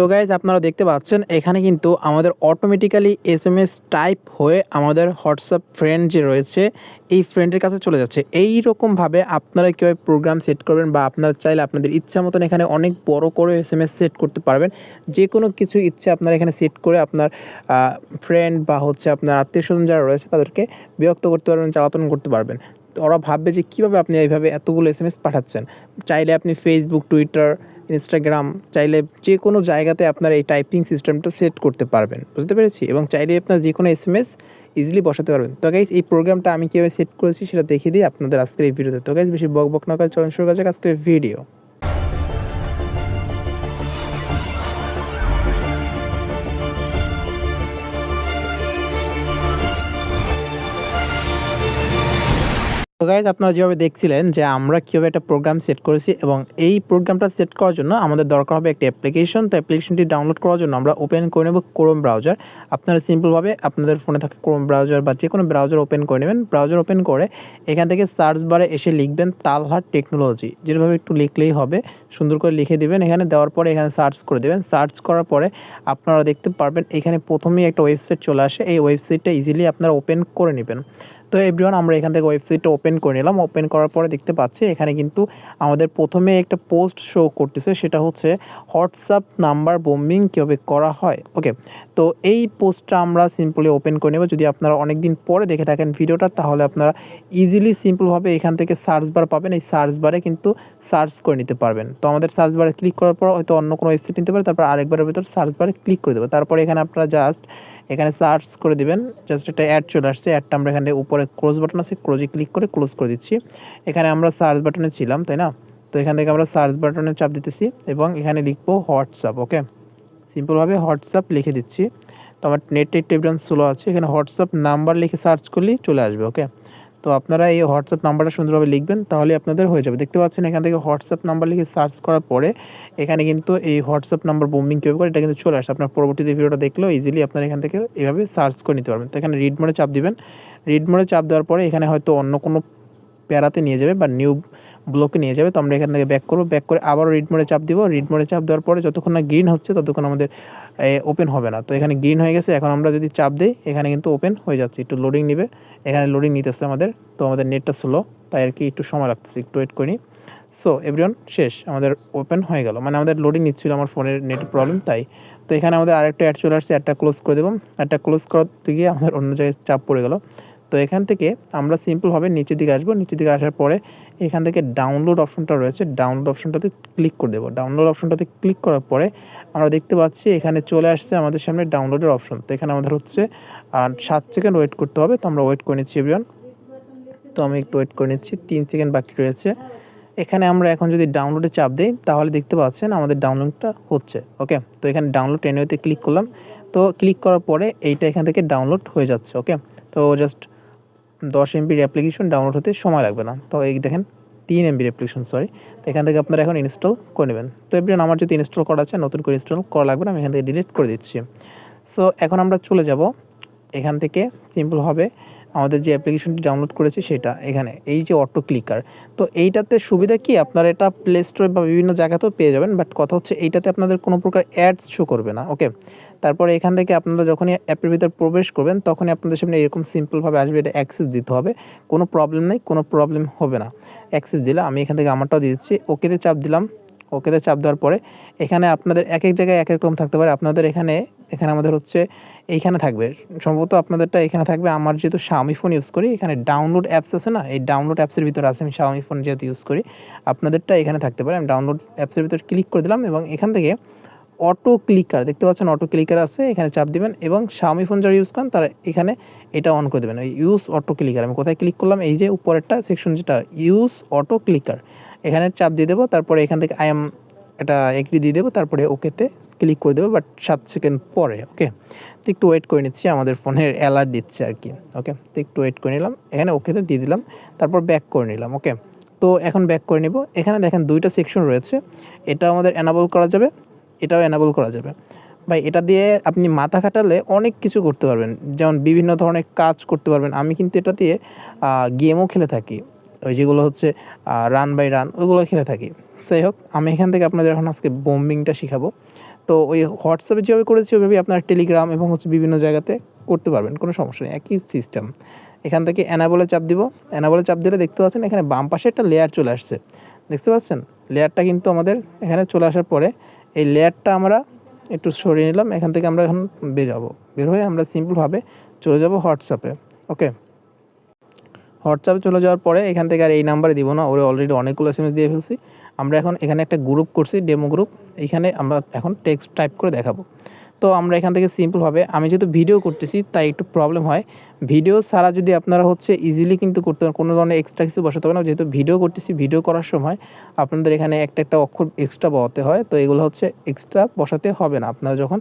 তো গাইজ আপনারা দেখতে পাচ্ছেন, এখানে কিন্তু আমাদের automatically S M S type হয়ে আমাদের হোয়াটসঅ্যাপ ফ্রেন্ড যে রয়েছে, এই ফ্রেন্ডের কাছে চলে যাচ্ছে। এই রকমভাবে আপনারা কীভাবে প্রোগ্রাম সেট করবেন বা আপনারা চাইলে আপনাদের ইচ্ছা মতন এখানে অনেক বড় করে এস এম এস সেট করতে পারবেন। যে কোনো কিছু ইচ্ছে আপনারা এখানে সেট করে আপনার ফ্রেন্ড বা হচ্ছে আপনার আত্মীয় স্বজন যারা রয়েছে, তাদেরকে বিরক্ত করতে পারবেন, জ্বালাতন করতে পারবেন। ওরা ভাববে যে কীভাবে আপনি এইভাবে এতগুলো এস এম এস পাঠাচ্ছেন। চাইলে আপনি ফেসবুক টুইটার ইনস্টাগ্রাম চাইলে যে কোনো জায়গাতে আপনার এই টাইপিং সিস্টেমটা সেট করতে পারবেন। বুঝতে পেরেছি? এবং চাইলে আপনার যে কোনো এস এম এস ইজিলি বসাতে পারবেন। তো গাইজ এই প্রোগ্রামটা আমি কীভাবে সেট করেছি সেটা দেখিয়ে দিই আপনাদের আজকের এই ভিডিওতে তো। গাইজ বেশি বক বক না করে চলন শুরু করা যাক আজকের ভিডিও তো গাইজ আপনারা যেভাবে দেখছিলেন যে আমরা কীভাবে একটা প্রোগ্রাম সেট করেছি এবং এই প্রোগ্রামটা সেট করার জন্য আমাদের দরকার হবে একটি অ্যাপ্লিকেশন তো অ্যাপ্লিকেশনটি ডাউনলোড করার জন্য আমরা ওপেন করে নেব ক্রোম ব্রাউজার আপনারা সিম্পলভাবে আপনাদের ফোনে থাকা ক্রোম ব্রাউজার বা যে কোনো ব্রাউজার ওপেন করে নেবেন। ব্রাউজার ওপেন করে এখান থেকে সার্চ বারে এসে লিখবেন তালহাট টেকনোলজি যেভাবে একটু লিখলেই হবে, সুন্দর করে লিখে দেবেন। এখানে দেওয়ার পরে এখানে সার্চ করে দেবেন। সার্চ করার পরে আপনারা দেখতে পারবেন এখানে প্রথমেই একটা ওয়েবসাইট চলে আসে। এই ওয়েবসাইটটা ইজিলি আপনারা ওপেন করে নেবেন। তো এভরিওয়ান আমরা এখান থেকে ওয়েবসাইটটা ওপেন করে নিলাম। ওপেন করার পরে দেখতে পাচ্ছি, এখানে কিন্তু আমাদের প্রথমে একটা পোস্ট শো করতেছে, সেটা হচ্ছে হোয়াটসঅ্যাপ নাম্বার বোম্বিং কীভাবে করা হয়। ওকে তো এই পোস্টটা আমরা সিম্পলি ওপেন করে নেব। যদি আপনারা অনেক দিন পরে দেখে থাকেন ভিডিওটা তাহলে আপনারা ইজিলি সিম্পলভাবে এখান থেকে সার্চ বার পাবেন। এই সার্চ বারে কিন্তু সার্চ করে নিতে পারবেন। তো আমাদের সার্চ বারে ক্লিক করার পর হয়তো অন্য কোনো ওয়েবসাইট নিতে পারে, তারপর আরেকবারের ভিতর সার্চ বারে ক্লিক করে দেবো। তারপরে এখানে আপনারা জাস্ট এখানে সার্চ করে দিবেন জাস্ট একটা অ্যাড চলে আসছে অ্যাডটা আমরা এখানে উপরে ক্লোজ বাটন আছে ক্লোজে ক্লিক করে ক্লোজ করে দিচ্ছি এখানে আমরা সার্চ বাটনে ছিলাম তাই না তো এখান থেকে আমরা সার্চ বাটনে চাপ দিতেছি এবং এখানে লিখব হোয়াটসঅ্যাপ ওকে সিম্পলভাবে হোয়াটসঅ্যাপ লিখে দিচ্ছি তো আমার নেট এভিডেন্স স্লো আছে এখানে হোয়াটসঅ্যাপ নাম্বার লিখে সার্চ করলেই চলে আসবে ওকে তো আপনারা এই হোয়াটসঅ্যাপ নাম্বারটা সুন্দরভাবে লিখবেন, তাহলে আপনাদের হয়ে যাবে। দেখতে পাচ্ছেন এখান থেকে হোয়াটসঅ্যাপ নাম্বার লিখে সার্চ করার পরে এখানে কিন্তু এই হোয়াটসঅ্যাপ নাম্বার বোম্বিং কীভাবে করে, এটা কিন্তু চলে আসে। আপনার পরবর্তীতে ভিডিওটা দেখলেও ইজিলি আপনারা এখান থেকে এভাবে সার্চ করে নিতে পারবেন। তো এখানে রিড মোডে চাপ দিবেন। রিড মোডে চাপ দেওয়ার পরে এখানে হয়তো অন্য কোনো প্যারাতে নিয়ে যাবে বা নিউ ব্লকে নিয়ে যাবে। তো আমরা এখান থেকে ব্যাক করব। ব্যাক করে আবারও রিড মোডে চাপ দিব। রিড মোডে চাপ দেওয়ার পরে যতক্ষণ না গ্রিন হচ্ছে, ততক্ষণ আমাদের ওপেন হবে না। তো এখানে গ্রিন হয়ে গেছে। এখন আমরা যদি চাপ দিই, এখানে কিন্তু ওপেন হয়ে যাচ্ছে। একটু লোডিং নেবে। এখানে লোডিং নিতেছে আমাদের। তো আমাদের নেটটা স্লো তাই আর কি একটু সময় লাগতেছে। একটু ওয়েট করি সো এভরিওয়ান শেষ। আমাদের ওপেন হয়ে গেল। মানে আমাদের লোডিং নিচ্ছিল আমার ফোনের নেট প্রবলেম তাই। তো এখানে আমাদের আরেকটা অ্যাড চলে আসছে। অ্যাডটা ক্লোজ করে দেবো। অ্যাডটা ক্লোজ করতে গিয়ে আমাদের অন্য জায়গায় চাপ পড়ে গেল। তো এখান থেকে আমরা সিম্পলভাবে নিচের দিকে আসব। নিচের দিকে আসার পরে এখান থেকে ডাউনলোড অপশনটা রয়েছে। ডাউনলোড অপশনটাতে ক্লিক করে দেবো। ডাউনলোড অপশনটাতে ক্লিক করার পরে আমরা দেখতে পাচ্ছি এখানে চলে আসছে আমাদের সামনে ডাউনলোডের অপশন তো এখানে আমাদের হচ্ছে, আর সাত সেকেন্ড ওয়েট করতে হবে। তো আমরা ওয়েট করে নিচ্ছি এভরিওয়ান তো আমি একটু ওয়েট করে নিচ্ছি। তিন সেকেন্ড বাকি রয়েছে। এখানে আমরা এখন যদি ডাউনলোডে চাপ দিই, তাহলে দেখতে পাচ্ছেন আমাদের ডাউনলোডটা হচ্ছে। ওকে তো এখানে ডাউনলোড এনওয়েতে ক্লিক করলাম। তো ক্লিক করার পরে এইটা এখান থেকে ডাউনলোড হয়ে যাচ্ছে। ওকে তো জাস্ট দশ এমবির অ্যাপ্লিকেশন ডাউনলোড হতে সময় লাগবে না। তো এই দেখেন, তিন এমবির অ্যাপ্লিকেশন সরি তো এখান থেকে আপনারা এখন ইনস্টল করে নেবেন। তো এবার আমার যদি ইনস্টল করা আছে, নতুন করে ইনস্টল করা লাগবে না, আমি এখান থেকে ডিলিট করে দিচ্ছি। সো এখন আমরা চলে যাব। এখান থেকে সিম্পল হবে। আমাদের যে অ্যাপ্লিকেশনটি ডাউনলোড করেছি সেটা, এখানে। এই যে অটো ক্লিকার তো এইটাতে সুবিধা কি? আপনারা এটা প্লে স্টোরে বা বিভিন্ন জায়গাতেও পেয়ে যাবেন বাট কথা হচ্ছে এইটাতে আপনাদের কোনো প্রকার অ্যাডস শো করবে না ওকে তারপরে এখান থেকে আপনারা যখনই অ্যাপের ভিতর প্রবেশ করবেন, তখনই আপনাদের সামনে এরকম সিম্পলভাবে আসবে এটা অ্যাক্সেস দিতে হবে। কোনো প্রবলেম নেই, কোনো প্রবলেম হবে না। অ্যাক্সেস দিলে আমি এখান থেকে আমারটাও দিয়ে দিচ্ছি। ওকেতে চাপ দিলাম ওকেতে চাপ দেওয়ার পরে এখানে আপনাদের এক এক জায়গায় এক এক রকম থাকতে পারে। আপনাদের এখানে এখানে আমাদের হচ্ছে এইখানে থাকবে। সম্ভবত আপনাদেরটা এখানে থাকবে। আমার যেহেতু শাওমি ফোন ইউজ করি, এখানে ডাউনলোড অ্যাপস আছে না? এই ডাউনলোড অ্যাপসের ভিতরে আছে, আমি শাওমি ফোন যেহেতু ইউজ করি, আপনাদেরটা এখানে থাকতে পারে। আমি ডাউনলোড অ্যাপসের ভিতরে ক্লিক করে দিলাম এবং এখান থেকে অটো ক্লিকার দেখতে পাচ্ছেন অটো ক্লিকার আছে, এখানে চাপ দিবেন এবং শাওমি ফোন যারা ইউজ করেন তারা এখানে এটা অন করে দেবেন। ওই ইউজ অটো ক্লিকার আমি কোথায় ক্লিক করলাম? এই যে উপরেরটা সেকশন যেটা ইউজ অটো ক্লিকার এখানে চাপ দিয়ে দেবো, তারপরে এখান থেকে আই এম এটা এগ্রি দিয়ে দেবো, তারপরে ওকেতে ক্লিক করে দেবো বাট সাত সেকেন্ড পরে ওকে তো একটু ওয়েট করে নিচ্ছি, আমাদের ফোনের অ্যালার্ট দিচ্ছে আর কি ওকে তো একটু ওয়েট করে নিলাম, এখানে ওকেতে দিয়ে দিলাম, তারপর ব্যাক করে নিলাম ওকে তো এখন ব্যাক করে নিব, এখানে দেখেন দুইটা সেকশন রয়েছে, এটা আমাদের অ্যানাবল করা যাবে এটাও এনাবল করা যাবে। ভাই, এটা দিয়ে আপনি মাথা খাটালে অনেক কিছু করতে পারবেন। যেমন বিভিন্ন ধরনের কাজ করতে পারবেন। আমি কিন্তু এটা দিয়ে গেমও খেলে থাকি। ওই যেগুলো হচ্ছে রান বাই রান ওইগুলো খেলে থাকি। যাই হোক, আমি এখান থেকে আপনাদের এখন আজকে বোম্বিংটা শেখাবো। তো ওই হোয়াটসঅ্যাপে যেভাবে করেছি, ওইভাবেই আপনার টেলিগ্রাম এবং হচ্ছে বিভিন্ন জায়গাতে করতে পারবেন। কোনো সমস্যা নেই, একই সিস্টেম এখান থেকে অ্যানাবলে চাপ দিব। অ্যানাবলে চাপ দিলে দেখতে পাচ্ছেন এখানে বাম পাশে একটা লেয়ার চলে আসছে। দেখতে পাচ্ছেন? লেয়ারটা কিন্তু আমাদের এখানে চলে আসার পরে এই লেয়ারটা আমরা একটু সরিয়ে নিলাম, এখান থেকে আমরা এখন বের হব। বের হয়ে আমরা সিম্পলভাবে চলে যাব হোয়াটসঅ্যাপে, ওকে? হোয়াটসঅ্যাপে চলে যাওয়ার পরে এখান থেকে আর এই নাম্বারে দিব না, ওরে অলরেডি অনেকগুলো এস দিয়ে ফেলছি। আমরা এখন এখানে একটা গ্রুপ করছি ডেমো গ্রুপ এখানে আমরা এখন টেক্সট টাইপ করে দেখাবো। তো আমরা এখান থেকে সিম্পলভাবে আমি যেহেতু ভিডিও করতেছি, তাই একটু প্রবলেম হয়। ভিডিও ছাড়া যদি আপনারা হচ্ছে ইজিলি কিন্তু করতে পারেন, কোনো ধরনের এক্সট্রা কিছু বসাতে পারেন যেহেতু ভিডিও করতেছি ভিডিও করার সময় আপনাদের এখানে একটা একটা অক্ষর এক্সট্রা বসাতে হয়। তো এগুলো হচ্ছে এক্সট্রা বসাতে হবে না। আপনারা যখন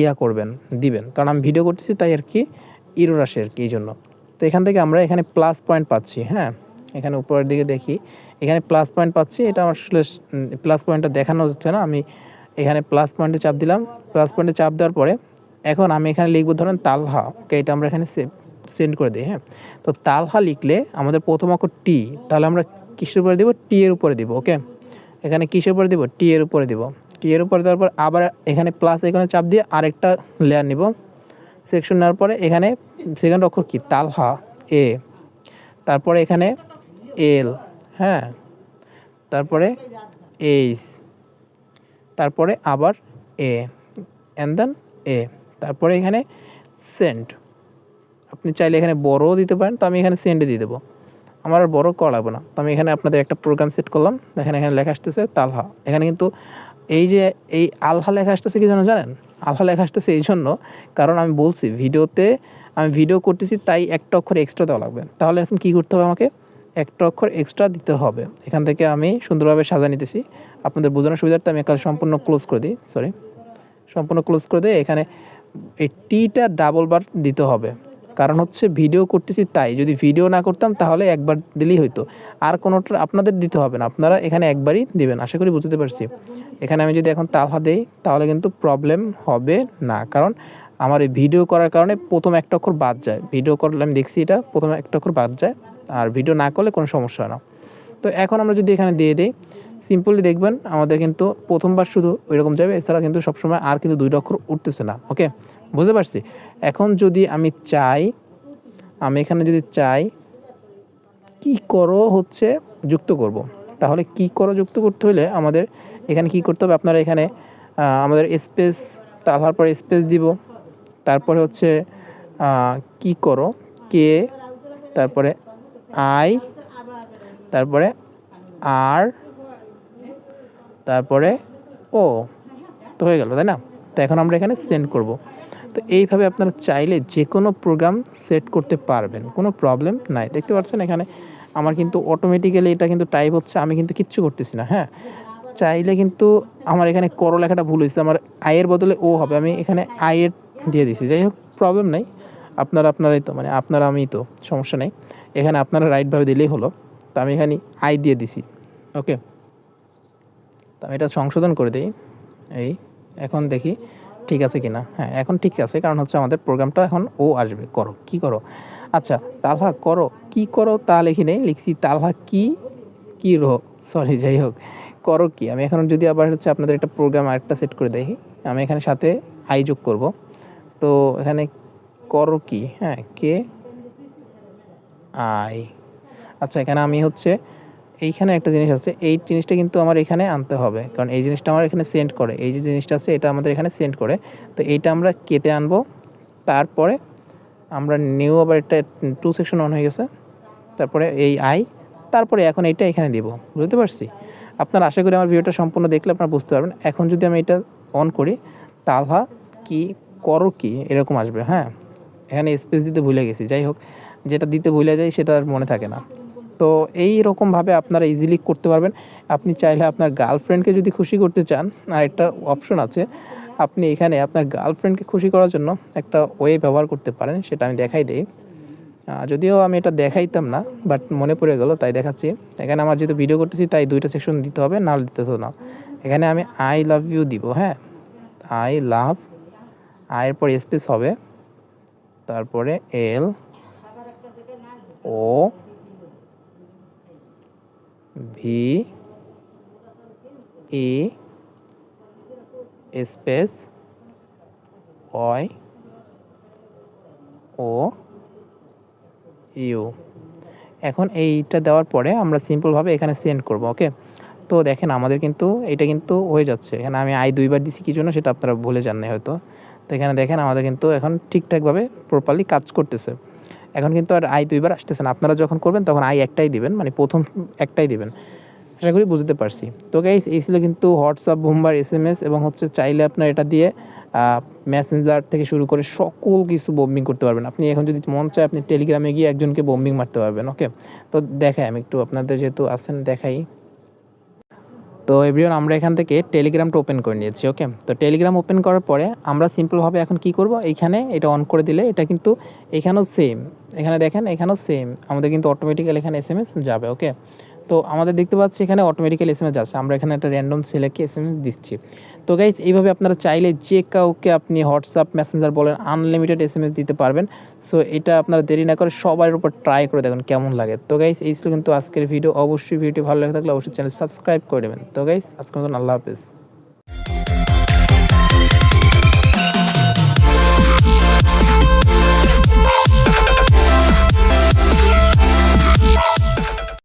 ইয়া করবেন, দিবেন। কারণ আমি ভিডিও করতেছি, তাই আর কি ইরোর আসে আর কি এই জন্য। তো এখান থেকে আমরা এখানে প্লাস পয়েন্ট পাচ্ছি হ্যাঁ? এখানে উপরের দিকে দেখি। এখানে প্লাস পয়েন্ট পাচ্ছি, এটা আমার আসলে প্লাস পয়েন্টটা দেখানো যাচ্ছে না। আমি এখানে প্লাস পয়েন্টে চাপ দিলাম। প্লাস পয়েন্টে চাপ দেওয়ার পরে এখন আমি এখানে লিখব ধরেন তালহা। ওকে এটা আমরা এখানে সেন্ড করে দিই হ্যাঁ? তো তালহা লিখলে আমাদের প্রথম অক্ষর টি তাহলে আমরা কিসের উপরে দিব? টি এর উপরে দিব ওকে এখানে কিসের উপরে দিব? টি এর উপরে দিব। টি এর উপরে দেওয়ার পর আবার এখানে প্লাস এখানে চাপ দিয়ে আরেকটা লেয়ার নিব। সেকশন নেওয়ার পরে এখানে সেকেন্ড অক্ষর কি? তালহা এ তারপরে এখানে এল হ্যাঁ? তারপরে এইচ তারপরে আবার এ অ্যান্ড দেন এ। তারপরে এখানে সেন্ট আপনি চাইলে এখানে বড়ও দিতে পারেন, তো আমি এখানে সেন্ডে দিয়ে দেবো। আমার আর বড় করা লাগবে না। তো আমি এখানে আপনাদের একটা প্রোগ্রাম সেট করলাম। দেখেন এখানে লেখা আসতেছে তালহা। এখানে কিন্তু এই যে, এই আলহা লেখা আসতেছে কি যেন জানেন? আলহা লেখা আসতেছে এই জন্য। কারণ আমি বলছি, ভিডিওতে আমি ভিডিও করতেছি, তাই একটা অক্ষর এক্সট্রা দেওয়া লাগবে। তাহলে এখন কী করতে হবে আমাকে? একটা অক্ষর এক্সট্রা দিতে হবে। এখান থেকে আমি সুন্দরভাবে সাজা নিতেছি। আপনাদের বোঝানোর সুবিধার্থে আমি এখানে সম্পূর্ণ ক্লোজ করে দিই সরি সম্পূর্ণ ক্লোজ করে দিয়ে এখানে এই টিটা ডাবল বার দিতে হবে। কারণ হচ্ছে ভিডিও করতেছি তাই। যদি ভিডিও না করতাম তাহলে একবার দিলেই হইতো। আর কোনোটা আপনাদের দিতে হবে না। আপনারা এখানে একবারই দিবেন। আশা করি বুঝতে পারছি। এখানে আমি যদি এখন তালহা দেই, তাহলে কিন্তু প্রবলেম হবে না। কারণ আমার এই ভিডিও করার কারণে প্রথম একটা অক্ষর বাদ যায়। ভিডিও করলে আমি দেখছি এটা, প্রথম একটা অক্ষর বাদ যায়। আর ভিডিও না করলে কোনো সমস্যা না। তো এখন আমরা যদি এখানে দিয়ে দিই সিম্পলি দেখবেন আমাদের কিন্তু প্রথমবার শুধু ওইরকম যাবে, এছাড়া কিন্তু সবসময় আর কিন্তু দুইটা অক্ষর উঠতেছে না ওকে বুঝতে পারছি? এখন যদি আমি চাই, আমি এখানে যদি চাই, কি করো হচ্ছে যুক্ত করব। তাহলে কি করো যুক্ত করতে হলে আমাদের এখানে কি করতে হবে? আপনারা এখানে আমাদের স্পেস তারপর পরে স্পেস দিব, তারপরে হচ্ছে কি করো? কে তারপরে আই তারপরে আর তারপরে, ও, তো হয়ে গেল, তাই না? তো এখন আমরা এখানে সেন্ড করব। তো এইভাবে আপনারা চাইলে যে কোনো প্রোগ্রাম সেট করতে পারবেন, কোনো প্রবলেম নাই। দেখতে পাচ্ছেন এখানে আমার কিন্তু অটোমেটিক্যালি এটা কিন্তু টাইপ হচ্ছে, আমি কিন্তু কিচ্ছু করতেছি না হ্যাঁ? চাইলে কিন্তু আমার এখানে করো লেখাটা ভুল হয়েছে, আমার আয়ের বদলে ও হবে, আমি এখানে আয়ের দিয়ে দিছি। যাই হোক প্রবলেম নাই। আপনারা, আপনারাই তো মানে আপনারা আমি তো, সমস্যা নেই। এখানে আপনারা রাইটভাবে দিলেই হলো। তো আমি এখানে আই দিয়ে দিছি ওকে তো আমি এটা সংশোধন করে দিই। এই, এখন দেখি ঠিক আছে কিনা। হ্যাঁ এখন ঠিক আছে, কারণ হচ্ছে আমাদের প্রোগ্রামটা এখন ও আসবে। করো, কি করো? আচ্ছা তালহা করো, কি করো তা লিখি নেই, লিখছি তালহা কি কি রো সরি যাই হোক। করো কি? আমি এখন যদি আবার হচ্ছে আপনাদের একটা প্রোগ্রাম আরেকটা সেট করে দেখি, আমি এখানে সাথে আই যোগ করব। তো এখানে করো কি? হ্যাঁ কে আই আচ্ছা এখানে আমি হচ্ছে এইখানে একটা জিনিস আছে, এই জিনিসটা কিন্তু আমার এখানে আনতে হবে। কারণ এই জিনিসটা আমার এখানে সেন্ড করে। এই যে জিনিসটা আছে, এটা আমাদের এখানে সেন্ড করে। তো এইটা আমরা কেটে আনব। তারপরে আমরা নিউ আবার একটা টু সেকশন অন হয়ে গেছে। তারপরে এই আই তারপরে এখন এইটা এখানে দিব। বুঝতে পারছি? আপনারা আশা করি আমার ভিডিওটা সম্পূর্ণ দেখলে আপনারা বুঝতে পারবেন। এখন যদি আমি এটা অন করি, তালহা কি করো কি? এরকম আসবে হ্যাঁ? এখানে স্পেস দিতে ভুলে গেছি। যাই হোক, যেটা দিতে ভুলে যাই, সেটা আর মনে থাকে না। তো এই রকমভাবে আপনারা ইজিলি করতে পারবেন। আপনি চাইলে আপনার গার্লফ্রেন্ডকে যদি খুশি করতে চান, আর একটা অপশন আছে, আপনি এখানে আপনার গার্লফ্রেন্ডকে খুশি করার জন্য একটা ওয়ে ব্যবহার করতে পারেন, সেটা আমি দেখাই দিই। যদিও আমি এটা দেখাইতাম না বাট মনে পড়ে গেল, তাই দেখাচ্ছি। এখানে আমার যেহেতু ভিডিও করতেছি, তাই দুইটা সেকশন দিতে হবে না দিতে হতো না। এখানে আমি আই লাভ ইউ দিব হ্যাঁ? আই লাভ আয়ের পর স্পেস হবে, তারপরে L O V E space Y O U এখন এইটা দেওয়ার পরে আমরা সিম্পলভাবে এখানে সেন্ড করব, ওকে? তো দেখেন আমাদের কিন্তু, এটা কিন্তু হয়ে যাচ্ছে। এখানে আমি আই দুইবার দিছি কি জন্য সেটা আপনারা ভুলে যান নাই হয়তো। তো এখানে দেখেন আমাদের কিন্তু এখন ঠিকঠাকভাবে প্রপারলি কাজ করতেছে। এখন কিন্তু আর আই দুইবার আসতেছে না। আপনারা যখন করবেন তখন আই একটাই দিবেন মানে প্রথম একটাই দিবেন। আশা করি বুঝতে পারছি। তো গাইস এই ছিল কিন্তু WhatsApp bomber S M S এবং হচ্ছে চাইলে আপনার এটা দিয়ে মেসেঞ্জার থেকে শুরু করে সকল কিছু বোম্বিং করতে পারবেন। আপনি এখন যদি মন চায় আপনি টেলিগ্রামে গিয়ে একজনকে বোম্বিং মারতে পারবেন ওকে তো দেখাই, আমি একটু আপনাদের যেহেতু আছেন, দেখাই। তো এভরিওয়ান আমরা এখান থেকে টেলিগ্রামটা ওপেন করে নিয়েছি ওকে তো টেলিগ্রাম ওপেন করার পরে আমরা সিম্পলভাবে এখন কি করব? এখানে এটা অন করে দিলে এটা কিন্তু এখানেও সেম এখানে দেখেন, এখানেও সেম আমাদের কিন্তু অটোমেটিক্যাল এখানে এস এম এস যাবে ওকে তো আমাদের দেখতে পাচ্ছি এখানে অটোমেটিক্যাল এস এম এস যাচ্ছে আমরা এখানে একটা র্যান্ডম ছেলেকে এস এম এস দিচ্ছি। তো গাইজ এইভাবে আপনারা চাইলে যে কাউকে আপনি হোয়াটসঅ্যাপ মেসেঞ্জার বলেন আনলিমিটেড এস এম এস দিতে পারবেন। সো এটা আপনারা দেরি না করে সবার উপর ট্রাই করে দেখুন কেমন লাগে। তো গাইজ এই ছিল কিন্তু আজকের ভিডিও অবশ্যই ভিডিও ভালো লাগে থাকলে অবশ্যই চ্যানেল সাবস্ক্রাইব করে দেবেন তো গাইজ আজকের মতন আল্লাহ হাফেজ।